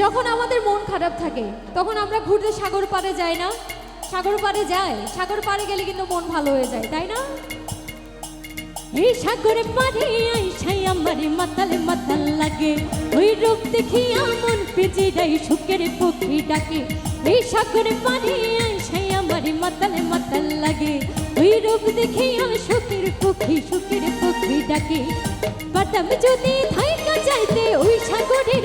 যখন আমাদের মন খারাপ থাকে, তখন আমরা ঘুরতে সাগর পাড়ে যাই না? সাগর পাড়ে যাই সাগর পাড়ে গেলে কিন্তু মন ভালো হয়ে যায়, তাই না? এই সাগরে পাড়ে আইসাই আমার মাতালে মাতাল লাগে। ওই রূপ দেখিয়া মন পিজিরাই সুখের পক্ষী ডাকে। এই সাগরে পাড়ে আইসাই আমার মাতালে মাতাল লাগে। ওই রূপ দেখিয়া সুখের পক্ষী সুখের পক্ষী ডাকে। পাতাম যদি থাইকা যাইতে ওই সাগরের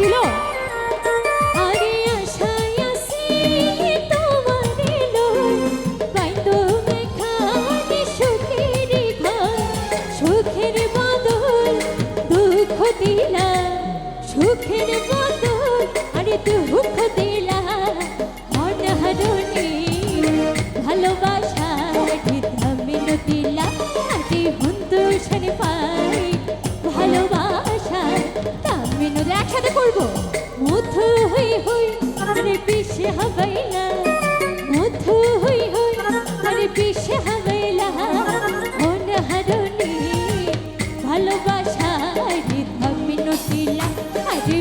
ছিল? সুখের বদল আরে দুঃখ মধু হই হই আরে বিষে হবাইলা মধু হই হই আরে বিষে হবাইলা অনহরণে ভালোবাসা ধামিন দিলা আরে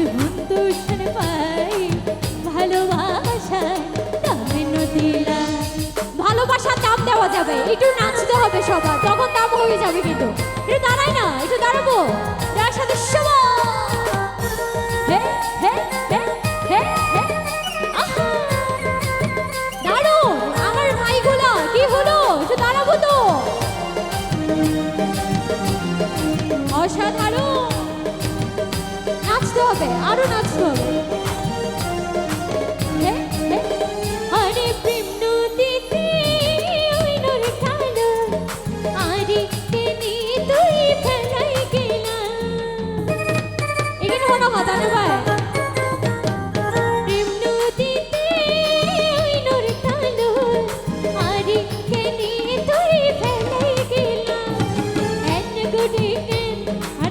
ভালোবাসা দামিন দিলা ভালোবাসার দাম দেওয়া যাবে। একটু নাচতে হবে সবার। তখন দাম হয়ে যাবে কিন্তু। একটু দাঁড়াই না একটু দাঁড়াবো। অসাধারণ। নাচতে হবে আরও নাচতে হবে। হে, হে।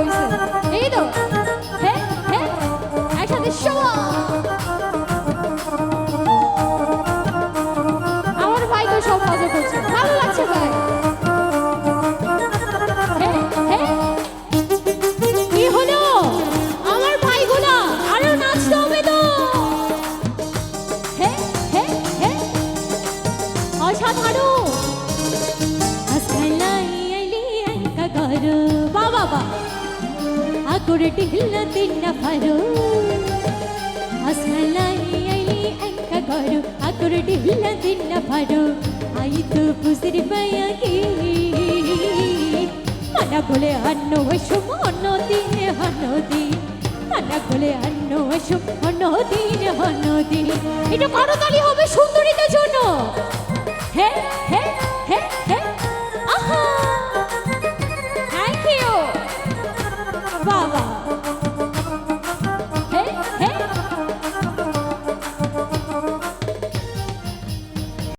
হয়েছে এই তো হ্যাঁ হ্যাঁ আমার ভাই তো সব মজা করছে। ভালো লাগছে ভাই। অসাধারণ। বাবা ফারো আসলাই আইলি আইকা গরো আকুর টিহলা তিন্না ফারো আই তো বুঝির পায়াকি মানা বলে অন্য ওসব অন্য দিনে অন্য দিন মানা বলে অন্য ওসব অন্য দিন অন্য দিন এটা করতালি হবে হ্যাঁ